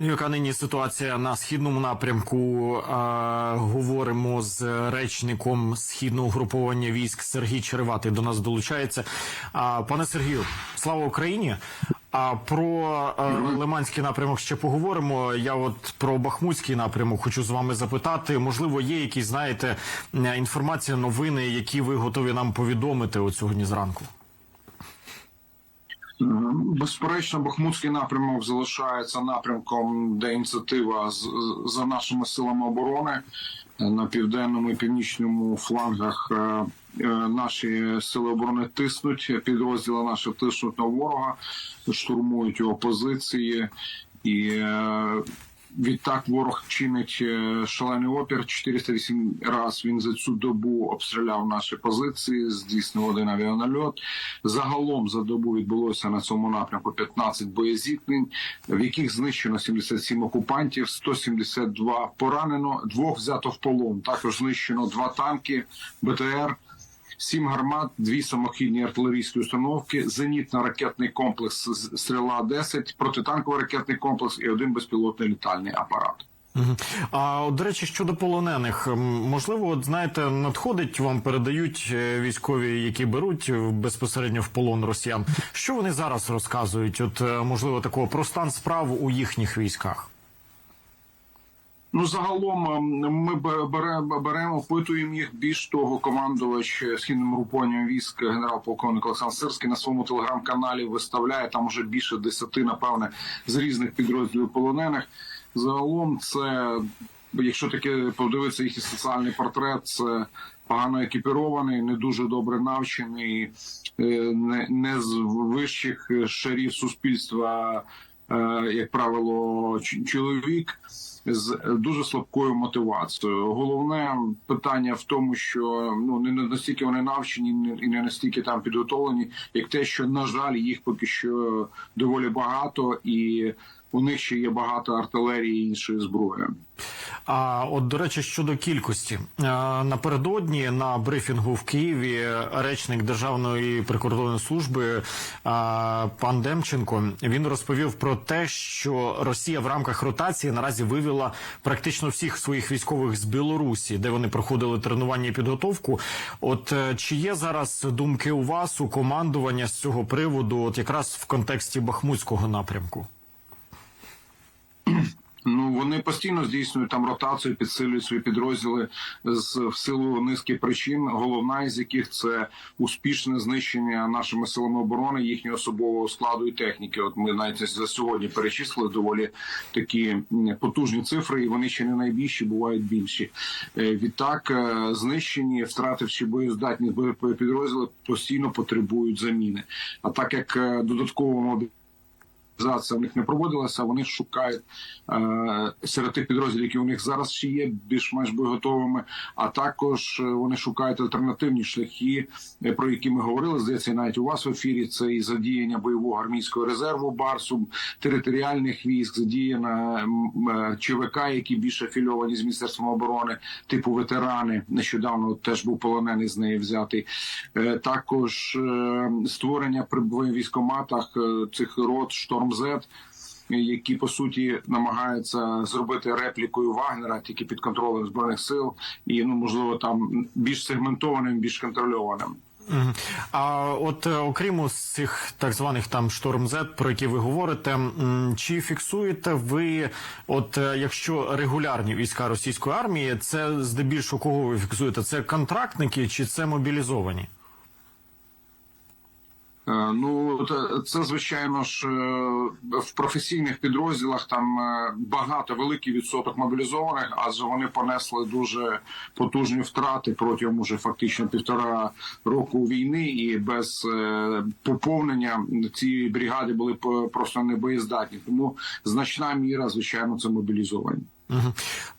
Яка нині ситуація на східному напрямку? А, говоримо з речником східного угруповання військ Сергій Череватий до нас долучається. А, пане Сергію, слава Україні! А про а, Лиманський напрямок ще поговоримо. Я от про Бахмутський напрямок хочу з вами запитати. Можливо, є якісь знаєте інформація, новини, які ви готові нам повідомити от сьогодні зранку. Безперечно, Бахмутський напрямок залишається напрямком, де ініціатива за нашими силами оборони на південному і північному флангах. е, е, Наші сили оборони тиснуть, підрозділи наші тиснуть на ворога, штурмують його позиції і. Відтак ворог чинить е, шалений опір. 408 раз він за цю добу обстріляв наші позиції, здійснив один авіанальот. Загалом за добу відбулося на цьому напрямку 15 боєзіткнень, в яких знищено 77 окупантів, 172 поранено, двох взято в полон. Також знищено два танки, БТР. Сім гармат, дві самохідні артилерійські установки, зенітно-ракетний комплекс стріла 10 протитанковий ракетний комплекс і один безпілотний літальний апарат. А от, до речі, щодо полонених, можливо, от знаєте, надходить вам передають е, військові, які беруть е, безпосередньо в полон росіян. Що вони зараз розказують? От е, можливо, такого про стан справ у їхніх військах. Ну загалом ем, ми бе- беремо беремо, опитуємо їх. Більш того, командувач е, східним групуванням військ генерал-полковник Олександр Сирський на своєму телеграм-каналі виставляє там уже більше десяти, напевне, з різних підрозділів полонених. Загалом, це якщо таке подивитися їхній соціальний портрет, це погано екіпірований, не дуже добре навчений, е, не, не з вищих шарів суспільства, як правило, чоловік з дуже слабкою мотивацією. Головне питання в тому, що ну не настільки вони навчені і не настільки там підготовлені, як те, що на жаль, їх поки що доволі багато, і у них ще є багато артилерії і іншої зброї. А от до речі, щодо кількості напередодні на брифінгу в Києві речник Державної прикордонної служби пан Демченко він розповів про те, що Росія в рамках ротації наразі вивела практично всіх своїх військових з Білорусі, де вони проходили тренування і підготовку. От е, чи є зараз думки у вас у командування з цього приводу, от якраз в контексті Бахмутського напрямку? Ну вони постійно здійснюють там ротацію, підсилюють свої підрозділи з в силу низки причин. Головна із яких це успішне знищення нашими силами оборони їхнього особового складу і техніки. От ми навіть за сьогодні перечислили доволі такі потужні цифри, і вони ще не найбільші, бувають більші. Е, Відтак, е, знищені, втративши боєздатність підрозділи, постійно потребують заміни. А так як е, додатково Мобілізація в них не проводилася. Вони шукають е, серед тих підрозділів, які у них зараз ще є, більш-менш боєготовими. А також е, вони шукають альтернативні шляхи, е, про які ми говорили. Здається, навіть у вас в ефірі це і задіяння бойового армійського резерву Барсу, територіальних військ, задіяна е, ЧВК, які більш афільовані з міністерством оборони, типу ветерани. Нещодавно теж був полонений з неї взятий. Е, Також е, створення при військоматах е, цих рот Шторм З, які по суті намагаються зробити реплікою Вагнера тільки під контролем збройних сил, і ну можливо там більш сегментованим, більш контрольованим. А от е, окрім цих так званих там шторм Z, про які ви говорите, чи фіксуєте ви, от е, якщо регулярні війська російської армії, це здебільшого кого ви фіксуєте? Це контрактники чи це мобілізовані? Е, Ну це, це звичайно ж е, в професійних підрозділах там е, багато великий відсоток мобілізованих, адже вони понесли дуже потужні втрати протягом уже фактично півтора року війни, і без е, поповнення ці бригади були просто небоєздатні. Тому значна міра, звичайно, це мобілізовані. Мгм.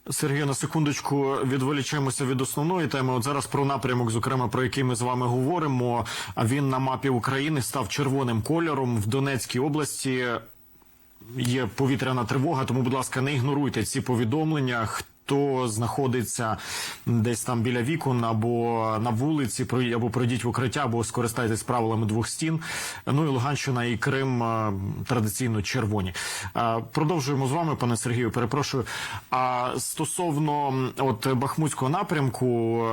Сергію, на секундочку відволічаємося від основної теми. От зараз про напрямок, зокрема про який ми з вами говоримо. Він на мапі України став червоним кольором в Донецькій області. Є повітряна тривога, тому, будь ласка, не ігноруйте ці повідомлення. Хто знаходиться десь там біля вікон або на вулиці, або пройдіть в укриття, або скористайтесь правилами двох стін. Ну і Луганщина і Крим е, традиційно червоні. Е, Продовжуємо з вами, пане Сергію. Перепрошую. А стосовно от Бахмутського напрямку,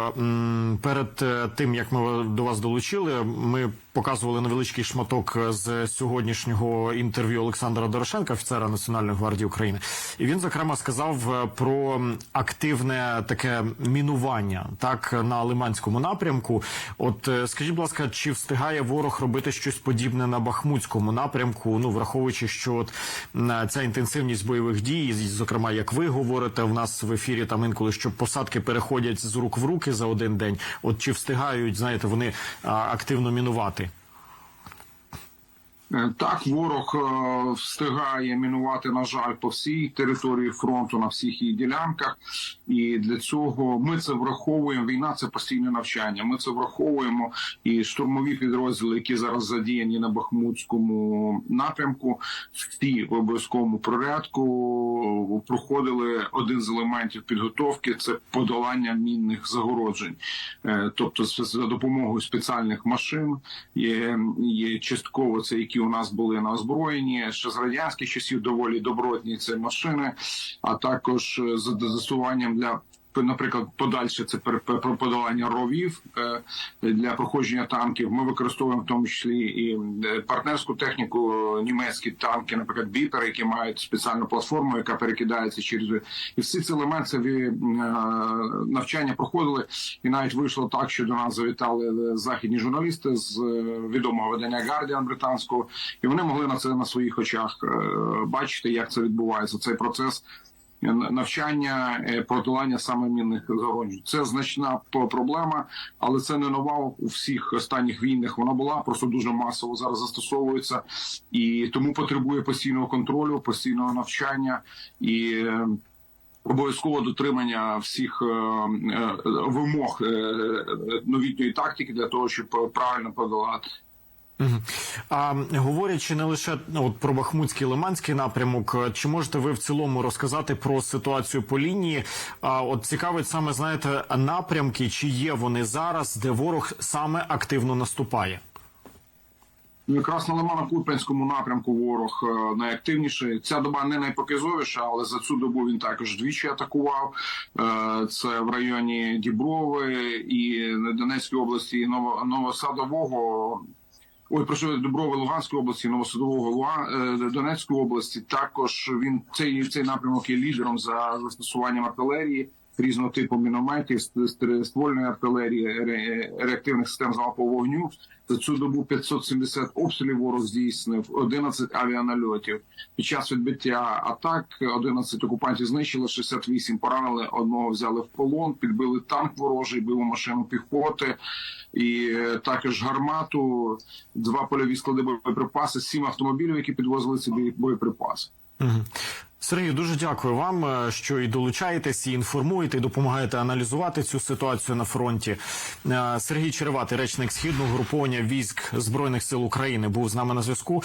перед е, тим як ми до вас долучили, ми показували невеличкий шматок з сьогоднішнього інтерв'ю Олександра Дорошенка, офіцера Національної гвардії України. І він зокрема сказав про активне таке мінування так на Лиманському напрямку. От е, скажіть, будь ласка, чи встигає ворог робити щось подібне на Бахмутському напрямку? Ну враховуючи, що от ця інтенсивність бойових дій, зокрема, як ви говорите, в нас в ефірі там інколи що посадки переходять з рук в руки за один день. От чи встигають, знаєте, вони активно мінувати? Е, Так, ворог е, встигає мінувати, на жаль, по всій території фронту на всіх її ділянках, і для цього ми це враховуємо. Війна це постійне навчання. Ми це враховуємо. І штурмові підрозділи, які зараз задіяні на Бахмутському напрямку, всі в обов'язковому порядку проходили один з елементів підготовки це подолання мінних загороджень, Е, тобто за допомогою спеціальних машин є, є частково це які у нас були на озброєнні ще з радянських часів доволі добротні це машини, а також з застосуванням для Наприклад, подальше це подолання ровів е, для проходження танків. Ми використовуємо в тому числі і е, партнерську техніку, е, німецькі танки, наприклад, біпери, які мають спеціальну платформу, яка перекидається через і всі ці елементи навчання проходили. І навіть вийшло так, що до нас завітали західні журналісти з відомого видання Guardian британського, і вони могли на це на своїх очах бачити, як це відбувається. Цей процес навчання е, подолання саме мінних загороджень. Це значна проблема, але це не нова у всіх останніх війнах. Вона була просто дуже масово зараз застосовується і тому потребує постійного контролю, постійного навчання і. е, Обов'язково дотримання всіх е, е, вимог е, новітньої тактики для того, щоб правильно подолати. А говорячи не лише ну, от про Бахмутський Лиманський напрямок, чи можете ви в цілому розказати про ситуацію по лінії? А от цікавить саме знаєте напрямки, чи є вони зараз, де ворог саме активно наступає? Ну, Якраз на Лимано-Купенському напрямку ворог е, найактивніший. Ця доба не найпоказовіша, але за цю добу він також двічі атакував. Е, Це в районі Діброви і Донецької області, і Новосадового. Ой, прошу Дуброви Луганської області, Новосадового Луга е, Донецької області. Також він цей цей напрямок є лідером за застосуванням артилерії різного типу мінометів, ст- ст- ствольної артилерії, реактивних систем залпового вогню. За цю добу 570 обстрілів ворог здійснив, 11 авіанальотів. Під час відбиття атак 11 окупантів знищили, 68 поранили, одного взяли в полон, підбили танк ворожий, били машину піхоти і е, також гармату, два польові склади боєприпаси, сім автомобілів, які підвозили ці боєприпаси. Мгм. Сергію, дуже дякую вам, е, що і долучаєтесь, і інформуєте, і допомагаєте аналізувати цю ситуацію на фронті. Е, Сергій Череватий, речник східного груповання військ збройних сил України, був з нами на зв'язку.